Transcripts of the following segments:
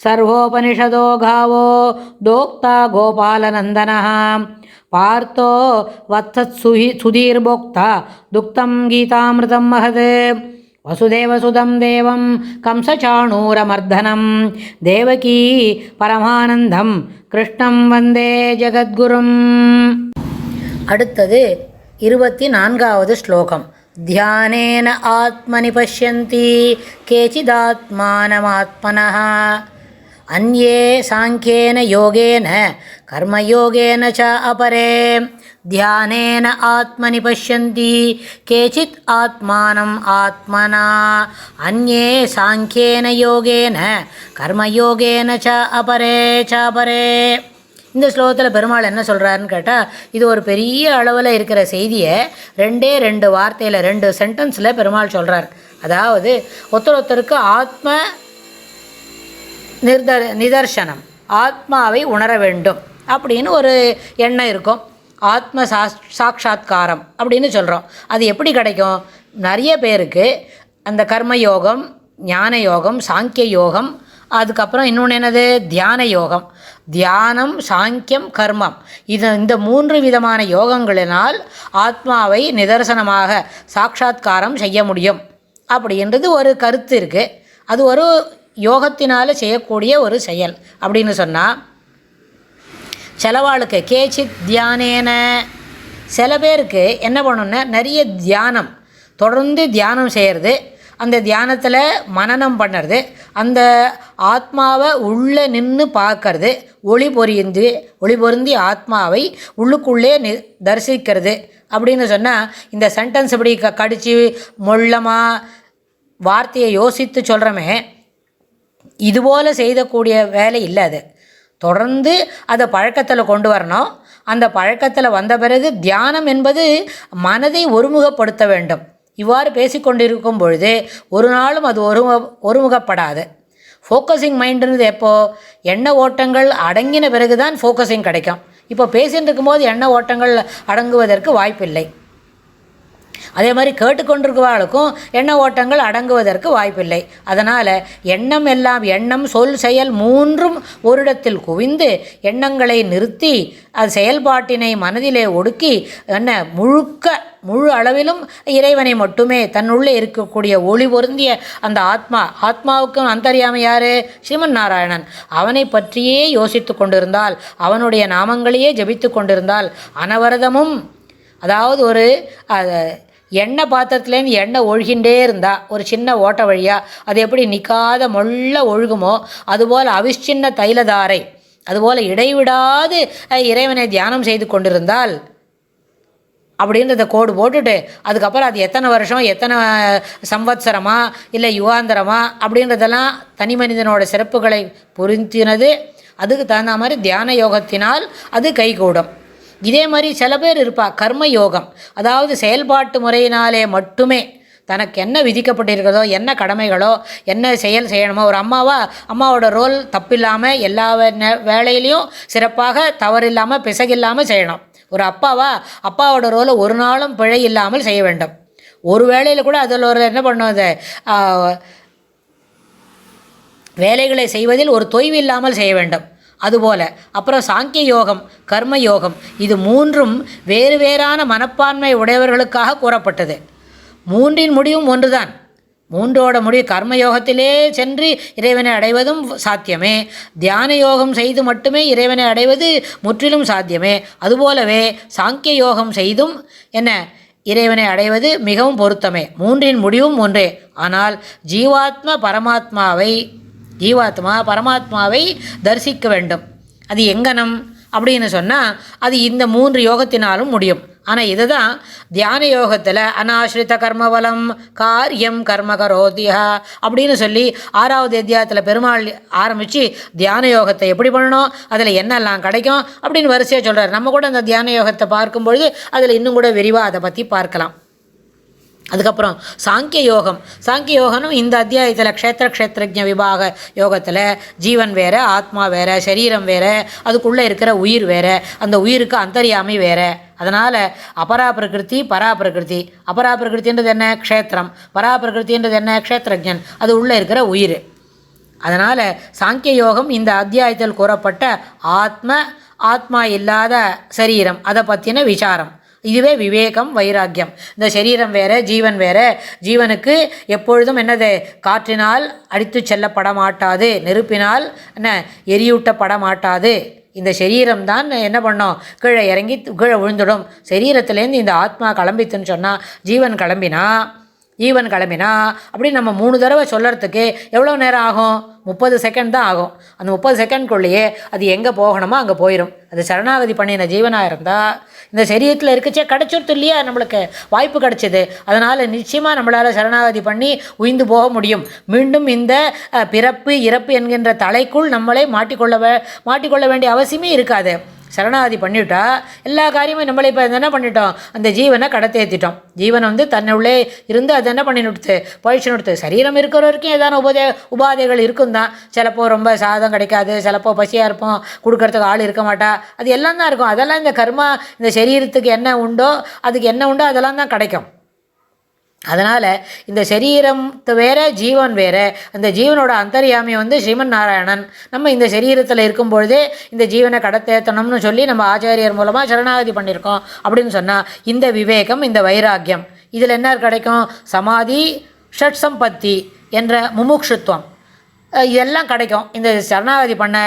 ಸರ್ವೋಪನಿಷದೋ ಗಾವೋ ದೋಕ್ತ ಗೋಪಾಲನಂದನ ಪಾರ್ಥೋ ವತ್ಸತ್ಸುಹಿ ಸುಧೀರ್ಭೋಕ್ತ ದುಕ್ತಂ ಗೀತಾಮೃತಂ ಮಹತ್ ವಸುದೇವಸುಧಂ ದೇವಂ ಕಂಸಚಾಣೂರಮರ್ಧನಂ ದೇವಕೀ ಪರಮಾನಂದಂ கிருஷ்ணம் வந்தே ஜெகத்குரும் அடுத்தது இருபத்தி நான்காவது ஸ்லோகம் தியானேன ஆத்மனி பசியந்தி கேச்சிதாத்மானமாத்மனா அந்யே சாங்கேன யோகேன கர்மயோகேன ச அபரே தியானேன ஆத்மனி பசியந்தி கேச்சித் ஆத்மானம் ஆத்மனா அந்யே சாங்கேன யோகேன கர்மயோகேன ச அபரே சாபரே இந்த ஸ்லோகத்தில் பெருமாள் என்ன சொல்கிறாருன்னு கேட்டால் இது ஒரு பெரிய அளவில் இருக்கிற செய்தியை ரெண்டே ரெண்டு வார்த்தையில் ரெண்டு சென்டென்ஸில் பெருமாள் சொல்கிறார் அதாவது ஒருத்தர் ஒருத்தருக்கு ஆத்ம நிர்தர் நிதர்சனம். ஆத்மாவை உணர வேண்டும் அப்படின்னு ஒரு எண்ணம் இருக்கும். ஆத்ம சா சாட்சா்காரம் அப்படின்னு சொல்கிறோம் அது எப்படி கிடைக்கும்? நிறைய பேருக்கு அந்த கர்ம யோகம் ஞான யோகம் சாங்கிய யோகம் அதுக்கப்புறம் இன்னொன்று என்னது? தியான யோகம். தியானம் சாங்கியம் கர்மம். இது இந்த மூன்று விதமான யோகங்களினால் ஆத்மாவை நிதர்சனமாக சாட்சா்காரம் செய்ய முடியும். அப்படின்றது ஒரு கருத்து இருக்குது அது ஒரு யோகத்தினால் செய்யக்கூடிய ஒரு செயல் அப்படின்னு சொன்னால் செலவாளுக்கு கேச்சித் தியானேன. சில பேருக்கு என்ன பண்ணணுன்னா நிறைய தியானம் தொடர்ந்து தியானம் செய்கிறது அந்த தியானத்தில் மனனம் பண்ணுறது அந்த ஆத்மாவை உள்ளே நின்று பார்க்கறது ஒளி பொரிந்து ஒளி பொருந்தி ஆத்மாவை உள்ளுக்குள்ளே நி தரிசிக்கிறது அப்படின்னு சொன்னால் இந்த சென்டென்ஸ் இப்படி க கடித்து மொள்ளமாக வார்த்தையை யோசித்து சொல்கிறோமே இதுபோல் செய்யக்கூடிய வேலை இல்லை அது. தொடர்ந்து அதை பழக்கத்தில் கொண்டு வரணும். அந்த பழக்கத்தில் வந்த பிறகு தியானம் என்பது மனதை ஒருமுகப்படுத்த வேண்டும். இவ்வாறு பேசிக்கொண்டிருக்கும் பொழுது ஒரு நாளும் அது ஒருமு ஒருமுகப்படாது. ஃபோக்கஸிங் மைண்டுன்றது எப்போது எண்ண ஓட்டங்கள் அடங்கின பிறகு தான் ஃபோக்கஸிங் கிடைக்கும். இப்போ பேசிகிட்டு இருக்கும்போது எண்ண ஓட்டங்கள் அடங்குவதற்கு வாய்ப்பில்லை. அதே மாதிரி கேட்டுக்கொண்டிருக்கிறவர்களுக்கும் எண்ண ஓட்டங்கள் அடங்குவதற்கு வாய்ப்பில்லை. அதனால் எண்ணம் எல்லாம் எண்ணம் சொல் செயல் மூன்றும் ஓரிடத்தில் குவிந்து எண்ணங்களை நிறுத்தி அது செயல்பாட்டினை மனதிலே ஒடுக்கி என்ன முழுக்க முழு அளவிலும் இறைவனை மட்டுமே தன்னுள்ளே இருக்கக்கூடிய ஒளி பொருந்திய அந்த ஆத்மா ஆத்மாவுக்கும் அந்தரியாமை யார்? ஸ்ரீமன் நாராயணன். அவனை பற்றியே யோசித்து கொண்டிருந்தால் அவனுடைய நாமங்களையே ஜபித்து கொண்டிருந்தால் அனவரதமும் அதாவது ஒரு எண்ணெய் பாத்திரத்துலேருந்து எண்ணெய் ஒழுகின்றே இருந்தால் ஒரு சின்ன ஓட்ட வழியாக அது எப்படி நிற்காத மொள்ள ஒழுகுமோ அதுபோல் அவிஷ்சின்ன தைலதாரை அதுபோல் இடைவிடாது இறைவனை தியானம் செய்து கொண்டிருந்தால் அப்படின்றத கோடு போட்டுட்டு அதுக்கப்புறம் அது எத்தனை வருஷம் எத்தனை சம்வத்சரமா இல்லை யுகாந்தரமா அப்படின்றதெல்லாம் தனி மனிதனோட சிறப்புகளை புரிந்தினது அதுக்கு தகுந்த மாதிரி தியான யோகத்தினால் அது கைகூடும். இதே மாதிரி சில பேர் இருப்பா கர்ம யோகம் அதாவது செயல்பாட்டு முறையினாலே மட்டுமே தனக்கு என்ன விதிக்கப்பட்டிருக்கிறதோ என்ன கடமைகளோ என்ன செயல் செய்யணுமோ ஒரு அம்மாவா அம்மாவோட ரோல் தப்பில்லாமல் எல்லா வேலையிலையும் சிறப்பாக தவறில்லாமல் பிசகில்லாமல் செய்யணும். ஒரு அப்பாவா அப்பாவோட ரோலை ஒரு நாளும் பிழை இல்லாமல் செய்ய வேண்டும். ஒரு வேலையில் கூட அதில் ஒரு என்ன பண்ணும் வேலைகளை செய்வதில் ஒரு தொய்வு இல்லாமல் செய்ய வேண்டும். அதுபோல. அப்புறம் சாங்கிய யோகம் கர்ம யோகம் இது மூன்றும் வேறு வேறான மனப்பான்மை உடையவர்களுக்காக கூறப்பட்டது. மூன்றின் முடிவும் ஒன்றுதான். மூன்றோட முடிவு கர்மயோகத்திலே சென்று இறைவனை அடைவதும் சாத்தியமே. தியான யோகம் செய்து மட்டுமே இறைவனை அடைவது முற்றிலும் சாத்தியமே. அதுபோலவே சாங்கிய யோகம் செய்தும் என்ன இறைவனை அடைவது மிகவும் பொருத்தமே. மூன்றின் முடிவும் ஒன்றே. ஆனால் ஜீவாத்ம பரமாத்மாவை ஜீவாத்மா பரமாத்மாவை தரிசிக்க வேண்டும். அது எங்கனம்? அப்படின்னு சொன்னால் அது இந்த மூன்று யோகத்தினாலும் முடியும். ஆனால் இதுதான் தியான யோகத்தில் அனாஸ்ரித கர்மபலம் காரியம் கர்ம கரோதியா அப்படின்னு சொல்லி ஆறாவது அத்தியாயத்தில் பெருமாள் ஆரம்பித்து தியான யோகத்தை எப்படி பண்ணணும் அதில் என்னெல்லாம் கிடைக்கும் அப்படின்னு வரிசையாக சொல்கிறார் நம்ம கூட அந்த தியான யோகத்தை பார்க்கும்பொழுது அதில் இன்னும் கூட விரிவாக அதை பற்றி பார்க்கலாம். அதுக்கப்புறம் சாங்கிய யோகம். சாங்கிய யோகனும் இந்த அத்தியாயத்தில் க்ஷேத்திர க்ஷேத்திரஜ விபாக யோகத்தில் ஜீவன் வேறு ஆத்மா வேறு சரீரம் வேறு அதுக்குள்ளே இருக்கிற உயிர் வேறு அந்த உயிருக்கு அந்தரியாமை வேறு. அதனால் அபரா பிரகிருதி பரா பிரகிருதி அபரா பிரகிருதின்றது என்ன? க்ஷேத்திரம். பராபிரகிருத்தின்றது என்ன? க்ஷேத்திரஜன் அது உள்ளே இருக்கிற உயிர். அதனால் சாங்கிய யோகம் இந்த அத்தியாயத்தில் கூறப்பட்ட ஆத்ம ஆத்மா இல்லாத சரீரம். அதை பற்றின விசாரம். இதுவே விவேகம் வைராக்கியம். இந்த சரீரம் வேற ஜீவன் வேற. ஜீவனுக்கு எப்பொழுதும் என்னது? காற்றினால் அடித்து செல்லப்பட மாட்டாது நெருப்பினால் என்ன? எரியூட்டப்பட மாட்டாது இந்த சரீரம் தான் என்ன பண்ணோம்? கீழே இறங்கி கீழே விழுந்துடும். சரீரத்துலேருந்து இந்த ஆத்மா கிளம்பித்துன்னு சொன்னால் ஜீவன் கிளம்பினா ஈவன் கிளம்பினா அப்படி நம்ம மூணு தடவை சொல்லறதுக்கு எவ்வளோ நேரம் ஆகும்? முப்பது செகண்ட் தான் ஆகும். அந்த முப்பது செகண்ட்குள்ளேயே அது எங்கே போகணுமோ அங்கே போயிடும் அது சரணாகதி பண்ணின ஜீவனாக இருந்தால் இந்த சரீரத்தில் இருக்கச்சே கிடச்சிருத்து இல்லையா? நம்மளுக்கு வாய்ப்பு கிடச்சிது. அதனால் நிச்சயமாக நம்மளால் சரணாகதி பண்ணி உயிந்து போக முடியும். மீண்டும் இந்த பிறப்பு இறப்பு என்கின்ற தலைக்குள் நம்மளே மாட்டிக்கொள்ள மாட்டிக்கொள்ள வேண்டிய அவசியமே இருக்காது. சரணாதி பண்ணிவிட்டா எல்லா காரியமும் நம்மளை இப்போ என்ன பண்ணிட்டோம். அந்த ஜீவனை கடத்தேத்திட்டோம். ஜீவனை வந்து தன்னுள்ளே இருந்து அது என்ன பண்ணி நிறுத்து பழிச்சு நிறுத்து சரீரம் இருக்கிற வரைக்கும் ஏதான உபதே உபாதைகள் இருக்கும் தான். சிலப்போ ரொம்ப சாதம் கிடைக்காது சிலப்போ பசியாக இருப்போம் கொடுக்கறதுக்கு ஆள் இருக்க மாட்டா. அது எல்லாம் தான் இருக்கும். அதெல்லாம் இந்த கர்மா இந்த சரீரத்துக்கு என்ன உண்டோ அதுக்கு என்ன உண்டோ அதெல்லாம் தான் கிடைக்கும். அதனால் இந்த சரீரம் வேற ஜீவன் வேற அந்த ஜீவனோட அந்தரியாமி வந்து ஸ்ரீமன் நாராயணன். நம்ம இந்த சரீரத்தில் இருக்கும் பொழுதே இந்த ஜீவனை கடத்தேத்தணும்னு சொல்லி நம்ம ஆச்சாரியர் மூலமாக சரணாகதி பண்ணியிருக்கோம் அப்படின்னு சொன்னால் இந்த விவேகம் இந்த வைராக்கியம் இதில் என்ன கிடைக்கும்? சமாதி ஷட் சம்பத்தி என்ற முமுட்சுத்துவம் இதெல்லாம் கிடைக்கும். இந்த சரணாகதி பண்ண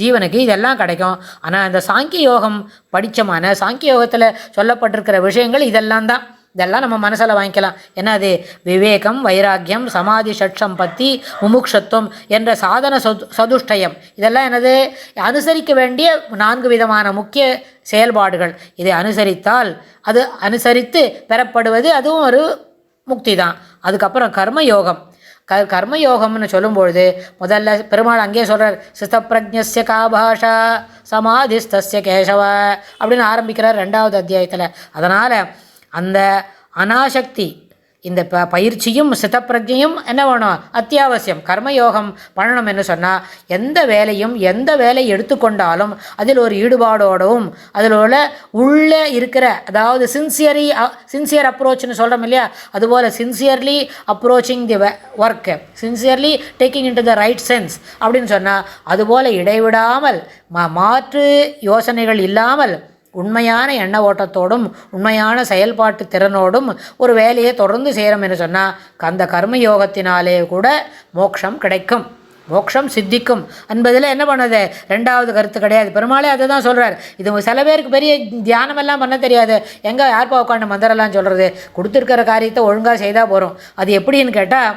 ஜீவனுக்கு இதெல்லாம் கிடைக்கும். ஆனால் இந்த சாங்கிய யோகம் படித்தமான சாங்கிய யோகத்தில் சொல்லப்பட்டிருக்கிற விஷயங்கள் இதெல்லாம் தான். இதெல்லாம் நம்ம மனசில் வாங்கிக்கலாம். ஏன்னா அது? விவேகம் வைராக்கியம் சமாதி ஷட்சம்பத்தி முமுக்ஷத்துவம் என்ற சாதன சது சதுஷ்டயம். இதெல்லாம் எனது அனுசரிக்க வேண்டிய நான்கு விதமான முக்கிய செயல்பாடுகள். இதை அனுசரித்தால் அது அனுசரித்து பெறப்படுவது அதுவும் ஒரு முக்தி தான். அதுக்கப்புறம் கர்ம யோகம் க கர்மயோகம்னு சொல்லும்பொழுது முதல்ல பெருமாள் அங்கேயே சொல்கிறார் சிஸ்தப்பிரஜ்ஞஸ்ய கா பாஷா சமாதிஸ்தஸ்ய கேசவ அப்படின்னு ஆரம்பிக்கிறார் ரெண்டாவது அத்தியாயத்தில். அதனால் அந்த அனாசக்தி இந்த ப பயிற்சியும் சித்தப்பிரஜையும் என்ன வேணும்? அத்தியாவசியம். கர்மயோகம் பண்ணணும் என்று சொன்னால் எந்த வேலையும் எந்த வேலை எடுத்துக்கொண்டாலும் அதில் ஒரு ஈடுபாடோடவும் அதில் உள்ள உள்ளே இருக்கிற அதாவது சின்சியரி சின்சியர் அப்ரோச்னு சொல்கிறோம் இல்லையா? அதுபோல் sincerely approaching the work sincerely taking into the right sense அப்படின்னு சொன்னால் அதுபோல் இடைவிடாமல் மா மாற்று யோசனைகள் இல்லாமல் உண்மையான எண்ண ஓட்டத்தோடும் உண்மையான செயல்பாட்டு திறனோடும் ஒரு வேலையை தொடர்ந்து செய்கிறோம் என்று சொன்னால் அந்த கர்ம யோகத்தினாலே கூட மோட்சம் கிடைக்கும். மோட்சம் சித்திக்கும். என்பதில் என்ன பண்ணுது? ரெண்டாவது கருத்து கிடையாது. பெருமாளே அதை தான் சொல்கிறார் இது சில பேருக்கு பெரிய தியானமெல்லாம் பண்ண தெரியாது. எங்கே யார்ப்பா உட்காந்து மந்திரம்லாம் சொல்கிறது கொடுத்துருக்கிற காரியத்தை ஒழுங்காக செய்தால் போகிறோம் அது எப்படின்னு கேட்டால்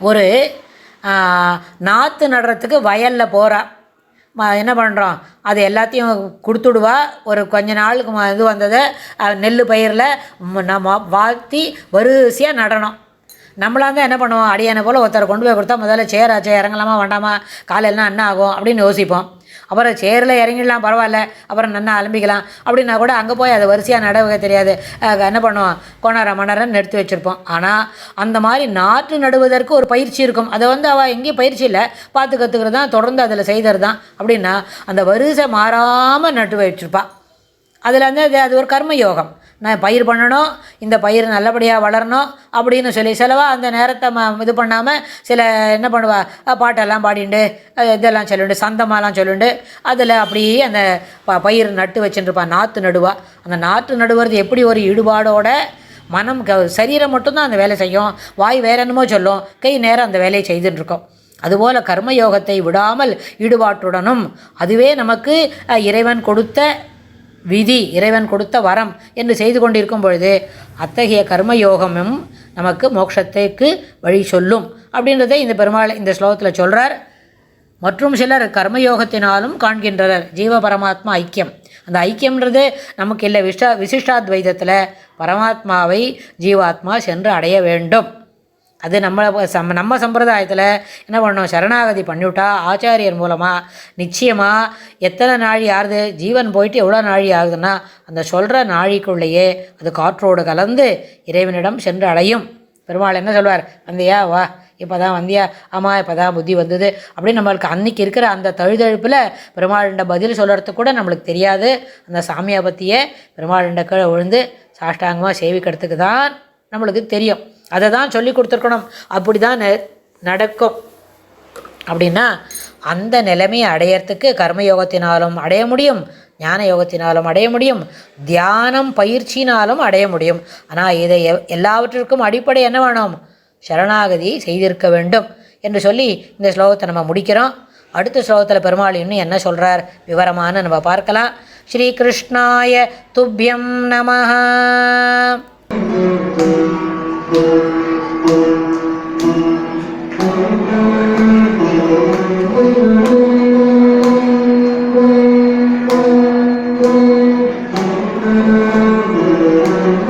ஒரு நாற்று நடுறதுக்கு வயலில் போகிறா என்ன பண்ணுறோம் அது எல்லாத்தையும் கொடுத்துடுவா. ஒரு கொஞ்ச நாளுக்கு இது வந்ததை நெல் பயிரில் நம்ம வாழ்த்தி வரிசையாக நடணும். நம்மளா இருந்தால் என்ன பண்ணுவோம்? அடியான போல் ஒருத்தரை கொண்டு போய் கொடுத்தா முதல்ல சேராச்சே இறங்கலாமா வேண்டாமா? காலையிலாம் என்ன ஆகும் அப்படின்னு யோசிப்போம். அப்புறம் சேரில் இறங்கிடலாம் பரவாயில்ல. அப்புறம் நன்னா அலம்பிக்கலாம். அப்படின்னா கூட அங்கே போய் அதை வரிசையாக நடவுக தெரியாது. என்ன பண்ணுவோம்? கொணர மணரன்னு எடுத்து வச்சுருப்போம். ஆனால் அந்த மாதிரி நாற்று நடுவதற்கு ஒரு பயிற்சி இருக்கும். அதை வந்து அவள் எங்கேயும் பயிற்சி இல்லை. பார்த்து கற்றுக்கிறது தான் தொடர்ந்து அதில் செய்தது தான். அப்படின்னா அந்த வரிசை மாறாமல் நட்டு வச்சுருப்பாள் அதில் வந்து அது அது ஒரு கர்ம யோகம் நான் பயிர் பண்ணணும் இந்த பயிர் நல்லபடியாக வளரணும் அப்படின்னு சொல்லி சிலவா அந்த நேரத்தை ம இது பண்ணாமல் சில என்ன பண்ணுவா? பாட்டெல்லாம் பாடிண்டு இதெல்லாம் சொல்லுண்டு சந்தமாலாம் சொல்லுண்டு. அதில் அப்படியே அந்த ப பயிர் நட்டு வச்சுட்டுருப்பா நாற்று நடுவா. அந்த நாற்று நடுவது எப்படி ஒரு ஈடுபாடோட மனம் க சரீரம் மட்டும்தான் அந்த வேலை செய்யும். வாய் வேற என்னமோ சொல்லும். கை நேரம் அந்த வேலையை செய்துட்டுருக்கோம் அதுபோல் கர்மயோகத்தை விடாமல் ஈடுபாட்டுடனும் அதுவே நமக்கு இறைவன் கொடுத்த விதி இறைவன் கொடுத்த வரம் என்று செய்து கொண்டிருக்கும் பொழுது அத்தகைய கர்மயோகமும் நமக்கு மோட்சத்துக்கு வழி சொல்லும் அப்படின்றதை இந்த பெருமாள் இந்த ஸ்லோகத்தில் சொல்கிறார் மற்றும் சிலர் கர்மயோகத்தினாலும் காண்கின்றனர். ஜீவ பரமாத்மா ஐக்கியம். அந்த ஐக்கியம்ன்றது நமக்கு இல்லை விஷா விசிஷ்டாத்வைதத்தில் பரமாத்மாவை ஜீவாத்மா சென்று அடைய வேண்டும். அது நம்ம சம் நம்ம சம்பிரதாயத்தில் என்ன பண்ணோம் சரணாகதி பண்ணிவிட்டா ஆச்சாரியர் மூலமாக நிச்சயமாக எத்தனை நாழி ஆகுது ஜீவன் போயிட்டு எவ்வளோ நாழி ஆகுதுன்னா அந்த சொல்கிற நாழிக்குள்ளேயே அது காற்றோடு கலந்து இறைவனிடம் சென்று அடையும். பெருமாள் என்ன சொல்வார்? வந்தியா வா. இப்போ தான் வந்தியா? ஆமாம் இப்போ தான் புத்தி வந்தது. அப்படின்னு நம்மளுக்கு அன்றைக்கி இருக்கிற அந்த தழுதழுப்பில் பெருமாள்கிட்ட பதில் சொல்கிறதுக்கு கூட நம்மளுக்கு தெரியாது. அந்த சாமியை பற்றியே பெருமாள்கிட்ட கீழே விழுந்து சாஷ்டாங்கமாக சேவிக்கிறதுக்கு தான் நம்மளுக்கு தெரியும். அதை தான் சொல்லி கொடுத்துருக்கணும். அப்படி தான் நடக்கும். அப்படின்னா அந்த நிலைமையை அடையறதுக்கு கர்மயோகத்தினாலும் அடைய முடியும் ஞான யோகத்தினாலும் அடைய முடியும் தியானம் பயிற்சினாலும் அடைய முடியும். ஆனால் இதை எல்லாவற்றிற்கும் அடிப்படை என்ன வேணும்? சரணாகதி செய்திருக்க வேண்டும் என்று சொல்லி இந்த ஸ்லோகத்தை நம்ம முடிக்கிறோம். அடுத்த ஸ்லோகத்தில் பெருமாள் இன்னும் என்ன சொல்கிறார் விவரமான நம்ம பார்க்கலாம். ஸ்ரீ கிருஷ்ணாய துப்பியம் நமஹ